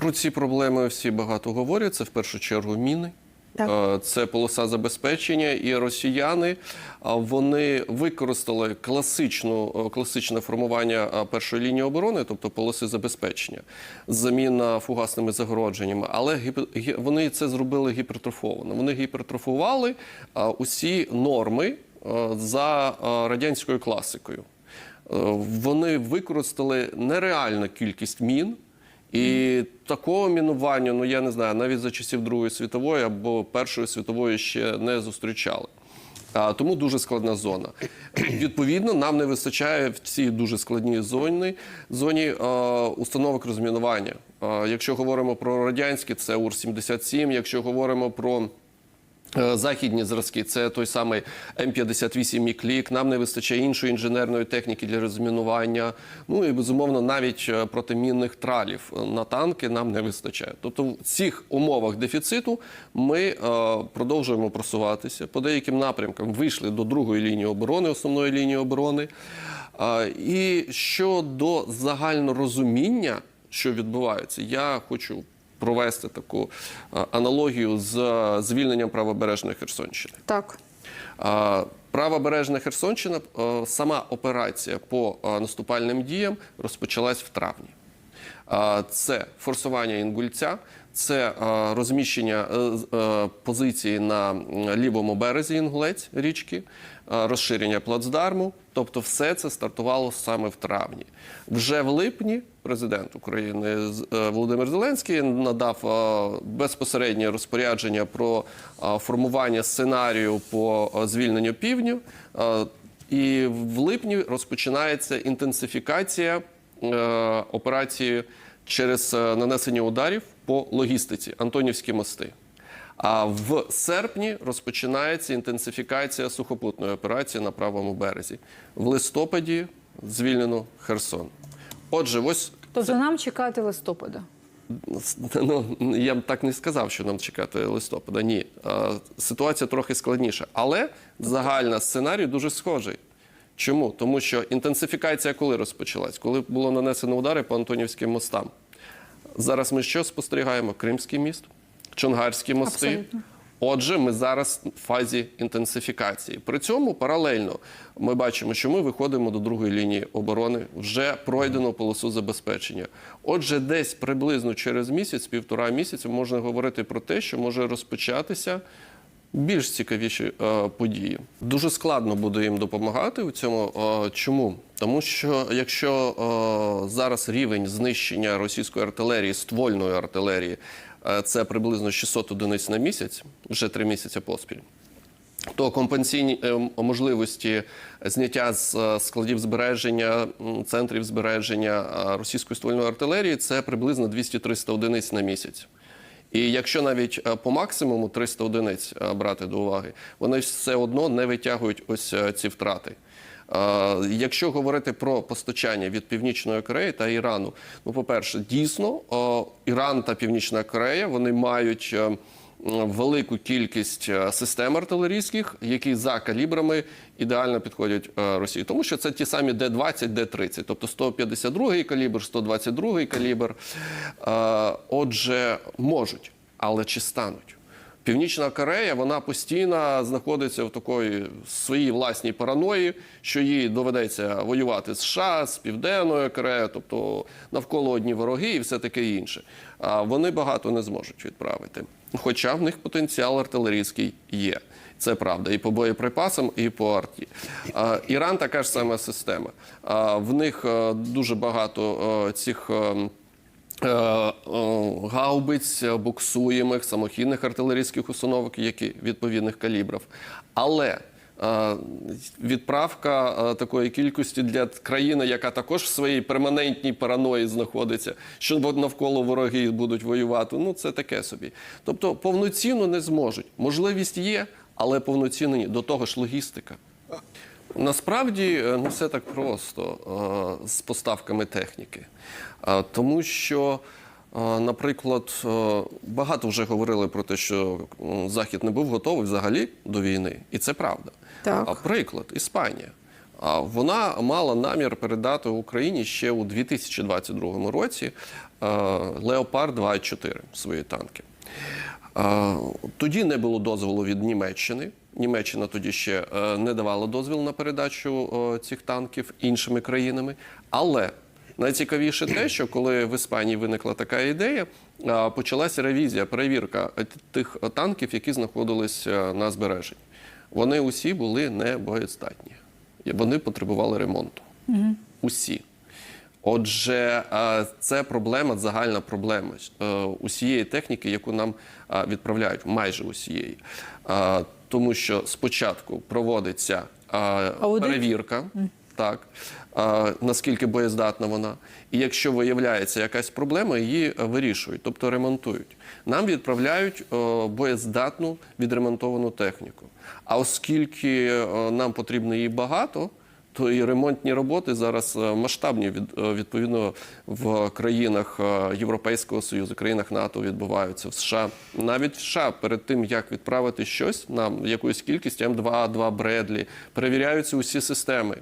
Про ці проблеми всі багато говорять. Це в першу чергу міни. Так. Е, Це полоса забезпечення, і росіяни вони використали класичну е, класичне формування першої лінії оборони, тобто полоси забезпечення, заміна фугасними загородженнями. Але вони це зробили гіпертрофовано. Вони гіпертрофували усі норми е, за радянською класикою. Е, Вони використали нереальну кількість мін. І такого мінування, ну я не знаю, навіть за часів Другої світової або Першої світової ще не зустрічали. А, тому дуже складна зона. Відповідно, нам не вистачає в цій дуже складній зоні, зоні е, установок розмінування. Е, якщо говоримо про радянські, це УР-77. Якщо говоримо про Західні зразки це той самий М58 Міклік. Нам не вистачає іншої інженерної техніки для розмінування. Ну і безумовно навіть е, протимінних тралів на танки нам не вистачає. Тобто, в цих умовах дефіциту ми е, продовжуємо просуватися по деяким напрямкам. Вийшли до другої лінії оборони, основної лінії оборони. Е, і щодо загальнорозуміння, що відбувається, я хочу провести таку е, аналогію з е, звільненням правобережної Херсонщини. Так. Правобережна Херсонщина, е, сама операція по наступальним діям розпочалась в травні. Це форсування Інгульця, це розміщення позиції на лівому березі Інгулець річки, розширення плацдарму. Тобто, все це стартувало саме в травні. Вже в липні президент України е, Володимир Зеленський надав е, безпосереднє розпорядження про е, формування сценарію по звільненню півдню. І в липні розпочинається інтенсифікація операції через нанесення ударів по логістиці Антонівські мости. А в серпні розпочинається інтенсифікація сухопутної операції на правому березі. В листопаді звільнено Херсон. Отже, ось Тобто нам чекати листопада. Ну, я б так не сказав, що нам чекати листопада. Ні. Ситуація трохи складніша. Але загальний сценарій дуже схожий. Чому? Тому що інтенсифікація коли розпочалась? Коли було нанесено удари по Антонівським мостам. Зараз ми що спостерігаємо? Кримський міст, Чонгарські мости. Абсолютно. Отже, ми зараз в фазі інтенсифікації. При цьому паралельно ми бачимо, що ми виходимо до другої лінії оборони, вже пройдено полосу забезпечення. Отже, десь приблизно через місяць, півтора місяця, можна говорити про те, що може розпочатися більш цікавіші е, події. Дуже складно буде їм допомагати у цьому. Е, чому? Тому що якщо е, зараз рівень знищення російської артилерії, ствольної артилерії, це приблизно 600 одиниць на місяць, вже три місяці поспіль. То компенсійні е, можливості зняття з е, складів збереження, центрів збереження е, російської ствольної артилерії це приблизно 200-300 одиниць на місяць. І якщо навіть е, по максимуму 300 одиниць е, брати до уваги, вони все одно не витягують ось е, ці втрати. Якщо говорити про постачання від Північної Кореї та Ірану, ну, по-перше, дійсно, е, Іран та Північна Корея вони мають. е, Велику кількість е, систем артилерійських, які за калібрами ідеально підходять е, Росії, тому що це ті самі Д-20, Д-30, тобто 152 калібр, 122 калібр. Отже, можуть, але чи стануть? Північна Корея вона постійно знаходиться в такої своїй власній параної, що їй доведеться воювати з США, з Південною Кореєю, тобто навколо одні вороги і все таке інше. А вони багато не зможуть відправити. Хоча в них потенціал артилерійський є. Це правда, і по боєприпасам, і по арті. Іран така ж сама система. В них е, дуже багато е, цих. Е, е, гаубиць, е, буксуємих, самохідних артилерійських установок, які відповідних калібрів. Але відправка такої кількості для країни, яка також в своїй перманентній параної знаходиться, що навколо вороги будуть воювати, ну це таке собі. Тобто повноцінно не зможуть. Можливість є, але повноцінно ні. До того ж логістика. Насправді е, не все так просто е, з поставками техніки, тому що, е, наприклад, багато вже говорили про те, що Захід не був готовий взагалі до війни, і це правда. Так. А приклад Іспанія. Вона мала намір передати Україні ще у 2022 році Леопард 2 і 4 свої танки. Тоді не було дозволу від Німеччини. Німеччина тоді ще е, не давала дозвіл на передачу е, цих танків іншими країнами. Але найцікавіше те, що коли в Іспанії виникла така ідея, е, почалася ревізія, перевірка тих танків, які знаходились е, на збереженні. Вони усі були не боєздатні. Вони потребували ремонту. Усі. Отже, це проблема, загальна проблема усієї техніки, яку нам відправляють, майже усієї. Тому що спочатку проводиться перевірка, так, наскільки боєздатна вона. І якщо виявляється якась проблема, її вирішують, тобто ремонтують. Нам відправляють боєздатну відремонтовану техніку. А оскільки нам потрібно її багато, то і ремонтні роботи зараз е, масштабні е, відповідно в країнах е, Європейського Союзу, країнах НАТО відбуваються в США. Навіть в США перед тим як відправити щось нам якусь кількість М2, 2 Бредлі, перевіряються усі системи.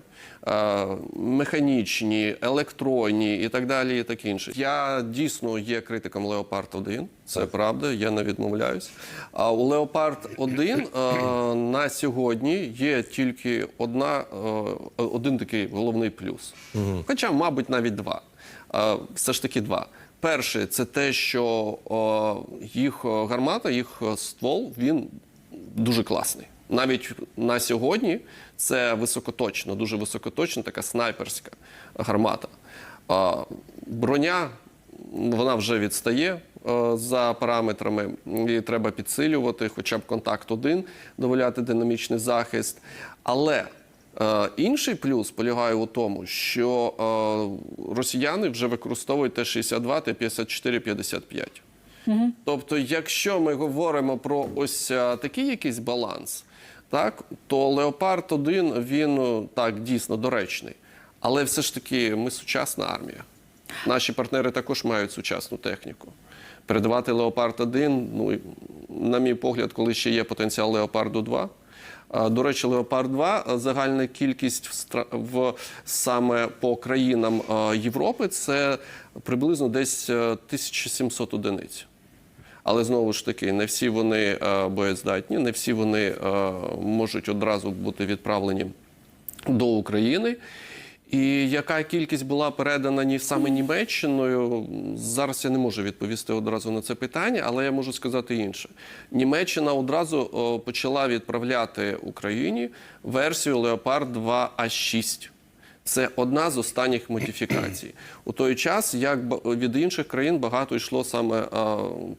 Е, Механічні, електронні і так далі, і так інше. Я дійсно є критиком Леопард 1 це правда, я не відмовляюсь. А у Леопард 1 е, на сьогодні є тільки одна, е, один такий головний плюс. Хоча, мабуть, навіть два. Все ж таки два. Перше, це те, що їх гармата, їх ствол, він дуже класний. Навіть на сьогодні це високоточно, дуже високоточна, така снайперська гармата. Броня вона вже відстає е, за параметрами, і треба підсилювати, хоча б контакт один, доволяти динамічний захист. Але е, інший плюс полягає у тому, що е, росіяни вже використовують Т-62, Т-54, 55. Тобто, якщо ми говоримо про ось такий якийсь баланс, так, то Леопард 1 він е, так дійсно доречний. Але все ж таки ми сучасна армія. Наші партнери також мають сучасну техніку. Передавати Леопард 1, ну, на мій погляд, коли ще є потенціал Леопарду 2. До речі, Леопард 2 загальна кількість в, в саме по країнам Європи це приблизно десь е, 1700 одиниць. Але знову ж таки, не всі вони е, боєздатні, не всі вони е, можуть одразу бути відправлені до України. І яка кількість була передана ні саме Німеччиною, зараз я не можу відповісти одразу на це питання, але я можу сказати інше. Німеччина одразу почала відправляти Україні версію Leopard 2 А6. Це одна з останніх модифікацій. У той час, як від інших країн багато йшло саме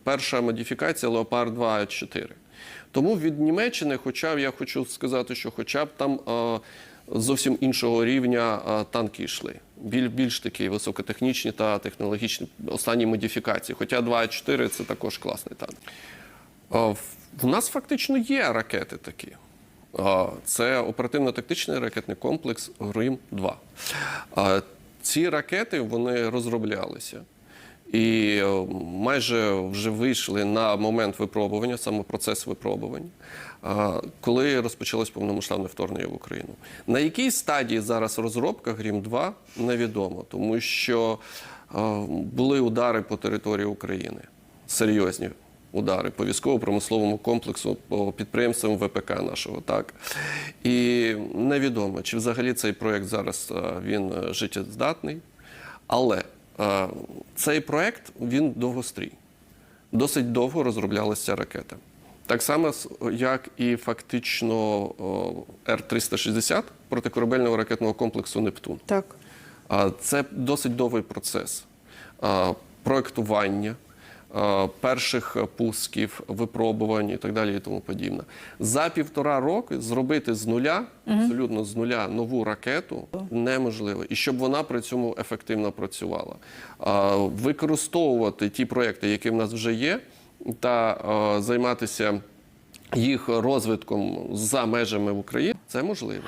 перша модифікація Leopard 2 4 Тому від Німеччини, хоча б я хочу сказати, що хоча б там зовсім іншого рівня танки йшли. Біль, більш такі високотехнічні та технологічні останні модифікації. Хоча 2.4 це також класний танк. В нас фактично є ракети такі. Це оперативно-тактичний ракетний комплекс Грим-2. Ці ракети вони розроблялися. І е, майже вже вийшли на момент випробування, саме процес випробування, коли розпочалось повномасштабне вторгнення в Україну. На якій стадії зараз розробка Грім-2 невідомо, тому що були удари по території України, серйозні удари по військово-промисловому комплексу, по підприємствам ВПК нашого. Так і невідомо, чи взагалі цей проект зараз е, він е, життєздатний, але е, цей проект він довгострій. Досить довго розроблялася ракета. Так само, як і фактично Р-360 протикорабельного ракетного комплексу Нептун. Так. Це досить довгий процес проектування, перших пусків, випробувань і так далі і тому подібне. За півтора роки зробити з нуля, абсолютно з нуля, нову ракету неможливо. І щоб вона при цьому ефективно працювала. Використовувати ті проекти, які в нас вже є, та займатися їх розвитком за межами України, це можливо.